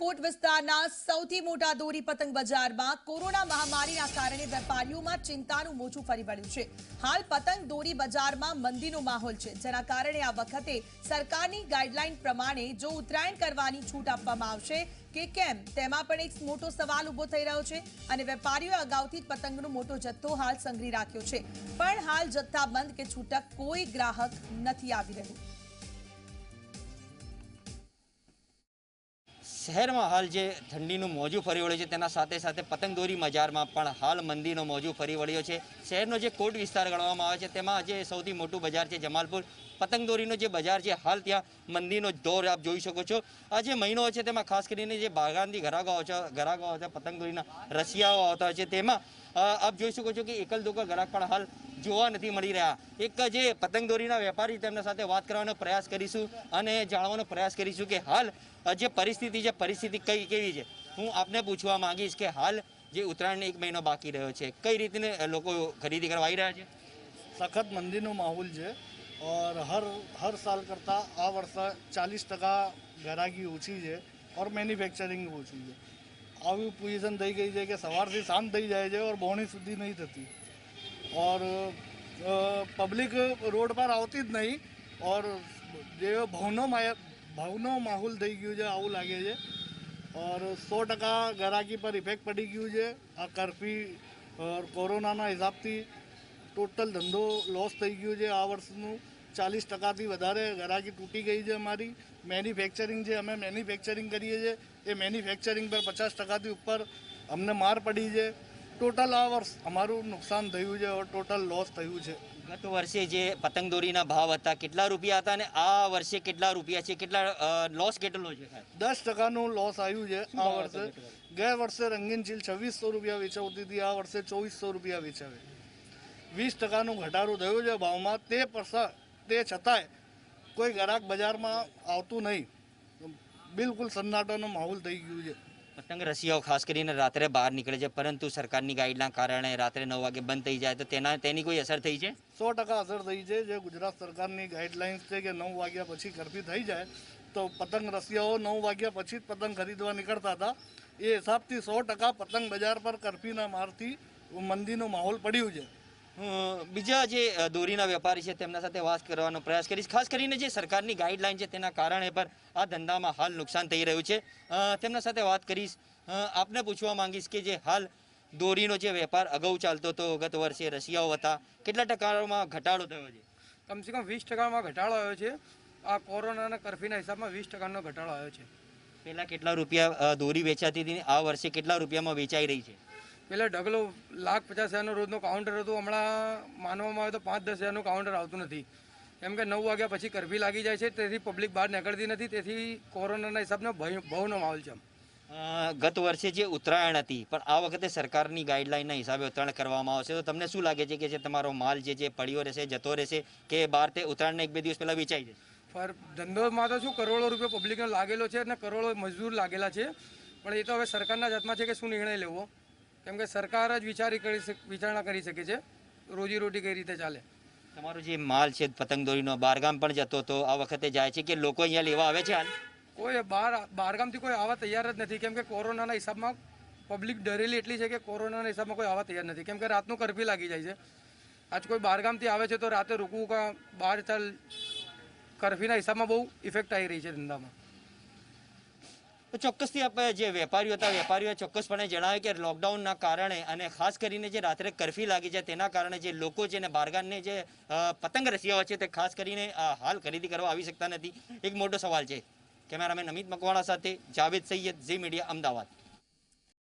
કોટ વિસ્તારના સૌથી મોટા દોરી પતંગ બજારમાં કોરોના મહામારીના કારણે વેપારીઓમાં ચિંતાનું મોજું ફરી વળ્યું છે. હાલ પતંગ દોરી બજારમાં મંદીનો માહોલ છે, જેના કારણે આ વખતે સરકારની ગાઈડલાઈન પ્રમાણે જો ઉત્તરાયણ કરવાની છૂટ આપવામાં આવશે કે કેમ, તેમાં પણ એક મોટો સવાલ ઊભો થઈ રહ્યો છે અને વેપારીઓએ અગાઉથી જ પતંગનો મોટો જથ્થો હાલ સંગ્રહી રાખ્યો છે. પણ હાલ જથ્થાબંધ કે છૂટક કોઈ ગ્રાહક નથી આવી રહ્યું. શહેરમાં હાલ જે ઠંડીનું મોજું ફરી વળ્યું છે, તેના સાથે સાથે પતંગદોરી બજારમાં પણ હાલ મંદીનો મોજું ફરી વળ્યો છે. શહેરનો જે કોટ વિસ્તાર ગણવામાં આવે છે, તેમાં જે સૌથી મોટું બજાર છે જમાલપુર. પતંગદોરીનો જે બજાર છે, હાલ ત્યાં મંદીનો દોર આપ જોઈ શકો છો. આ જે મહિનો છે, તેમાં ખાસ કરીને જે બાગાનથી આવે છે ઘરાકો આવે છે, પતંગદોરીના રશિયાઓ આવતા છે, તેમાં આપ જોઈ શકો છો કે એકલ દોકલ ગ્રાહક પણ હાલ જોવા નથી મળી રહ્યા. એક જે પતંગદોરીના વેપારી તેમના સાથે વાત કરવાનો પ્રયાસ કરીશું અને જાણવાનો પ્રયાસ કરીશું કે હાલ જે પરિસ્થિતિ છે, પરિસ્થિતિ કઈ કેવી છે? હું આપને પૂછવા માંગીશ કે હાલ જે ઉત્તરાયણનો એક મહિનો બાકી રહ્યો છે, કઈ રીતને લોકો ખરીદી કરવા આવી રહ્યા છે? સખત મંદીનો માહોલ છે ઓર હર હર સાલ કરતાં આ વર્ષે ચાલીસ ટકા ગ્રાહકી ઓછી છે ઓર મેન્યુફેક્ચરિંગ ઓછી છે. આવી પોઝિશન થઈ ગઈ છે કે સવારથી શાંત થઈ જાય છે ઓર બોણી સુધી નહીં થતી. ઓર પબ્લિક રોડ પર આવતી જ નહીં. ઓર જે ભાવનો ભાવનો માહોલ થઈ ગયું છે આવું લાગે છે. ઓર સો ટકા ગરાકી પર ઇફેક્ટ પડી ગયું છે. આ કરફી કોરોનાના હિસાબથી ટોટલ ધંધો લોસ થઈ ગયું છે આ વર્ષનું. ચાલીસ ટકાથી વધારે ગરાકી તૂટી ગઈ છે અમારી. મેન્યુફેક્ચરિંગ જે અમે મેન્યુફેક્ચરિંગ કરીએ છીએ એ મેન્યુફેક્ચરિંગ પર પચાસ ટકાથી ઉપર અમને માર પડી છે. ટોટલ આ વર્ષ અમારું નુકસાન થયું છે ટોટલ લોસ થયું છે. ગત વર્ષે જે પતંગદોરીના ભાવ હતા કેટલા રૂપિયા હતા અને આ વર્ષે કેટલા રૂપિયા છે? કેટલા લોસ કેટલો છે દસ ટકાનું લોસ આવ્યું છે આ વર્ષે. ગયા વર્ષે રંગીન ચીલ છવ્વીસો રૂપિયા વેચાવતી હતી આ વર્ષે ચોવીસો રૂપિયા વેચાવે. વીસ ટકાનું ઘટાડો થયો છે ભાવમાં. તે પરસા તે છતાંય કોઈ ગ્રાહક બજારમાં આવતું નહીં. બિલકુલ સન્નાટાનો માહોલ થઈ ગયું છે. પતંગ રસિયાઓ ખાસ કરીને રાત્રે બહાર નીકળે છે પરંતુ સરકારની ગાઈડના કારણે રાત્રે નવ વાગે બંધ થઈ જાય તો તેના તેની કોઈ અસર થઈ છે? સો ટકા અસર થઈ છે. જે ગુજરાત સરકારની ગાઈડલાઇન્સ છે કે નવ વાગ્યા પછી કરફ્યુ થઈ જાય તો પતંગ રસિયાઓ નવ વાગ્યા પછી જ પતંગ ખરીદવા નીકળતા હતા. એ હિસાબથી સો ટકા પતંગ બજાર પર કરફ્યુના મારથી મંદીનો માહોલ પડ્યું છે. હું બીજા જે દોરીના વેપારી છે તેમના સાથે વાત કરવાનો પ્રયાસ કરીશ. ખાસ કરીને જે સરકારની ગાઈડલાઈન છે તેના કારણે પર આ ધંધામાં હાલ નુકસાન થઈ રહ્યું છે. તેમના સાથે વાત કરીશ. આપને પૂછવા માંગીશ કે જે હાલ દોરીનો જે વેપાર અગાઉ ચાલતો હતો ગત વર્ષે રશિયાઓ હતા કેટલા ટકામાં ઘટાડો થયો છે? કમસે કમ વીસ ટકામાં ઘટાડો આવ્યો છે. આ કોરોનાના કરફ્યુના હિસાબમાં વીસ ટકાનો ઘટાડો આવ્યો છે. પહેલાં કેટલા રૂપિયા દોરી વેચાતી હતી આ વર્ષે કેટલા રૂપિયામાં વેચાઈ રહી છે? પહેલાં ઢગલો લાખ પચાસ હજારનો રોજનો કાઉન્ટર હતું. હમણાં માનવામાં આવે તો પાંચ દસ હજારનું કાઉન્ટર આવતું નથી. કેમ કે નવ વાગ્યા પછી કરફ્યુ લાગી જાય છે તેથી પબ્લિક બહાર નીકળતી નથી તેથી કોરોનાના હિસાબનો ભય બહુનો માહોલ છે ગત વર્ષે જે ઉત્તરાયણ હતી પણ આ વખતે સરકારની ગાઈડલાઈનના હિસાબે ઉત્તરાયણ કરવામાં આવશે. તો તમને શું લાગે છે કે જે તમારો માલ જે જે પડ્યો રહેશે જતો રહેશે કે બહાર તે ઉત્તરાયણને એક બે દિવસ પહેલાં વેચાઈ જશે? પર ધંધોમાં તો શું કરોડો રૂપિયા પબ્લિકનો લાગેલો છે અને કરોડો મજદૂર લાગેલા છે. પણ એ તો હવે સરકારના જાતમાં છે કે શું નિર્ણય લેવો? કેમ કે સરકાર જ વિચારી કરી વિચારણા કરી શકે છે. રોજીરોટી કઈ રીતે ચાલે? તમારો જે માલ છે પતંગ દોરીનો બારગામ પણ જતો તો આ વખતે જાય છે કે લોકો અહીંયા લેવા આવે છે હાલ? કોઈ બહાર બહારગામથી કોઈ આવવા તૈયાર જ નથી. કેમ કે કોરોનાના હિસાબમાં પબ્લિક ડરેલી એટલી છે કે કોરોનાના હિસાબમાં કોઈ આવવા તૈયાર નથી. કેમ કે રાતનું કરફ્યુ લાગી જાય છે. આજ કોઈ બહારગામથી આવે છે તો રાતે રૂકવું કાં બહાર ચાલ કરફ્યુના હિસાબમાં બહુ ઇફેક્ટ આવી રહી છે ધંધામાં. ચોક્કસથી જે વેપારીઓ હતા, વેપારીઓએ ચોક્કસપણે જણાવ્યું કે લોકડાઉનના કારણે અને ખાસ કરીને જે રાત્રે કરફ્યુ લાગી છે, તેના કારણે જે લોકો છે ને બારગાનને જે પતંગ રસિયાઓ છે તે ખાસ કરીને હાલ ખરીદી કરવા આવી શકતા નથી. એક મોટો સવાલ છે. કેમેરામેન અમિત મકવાણા સાથે જાવેદ સૈયદ, ઝી મીડિયા, અમદાવાદ.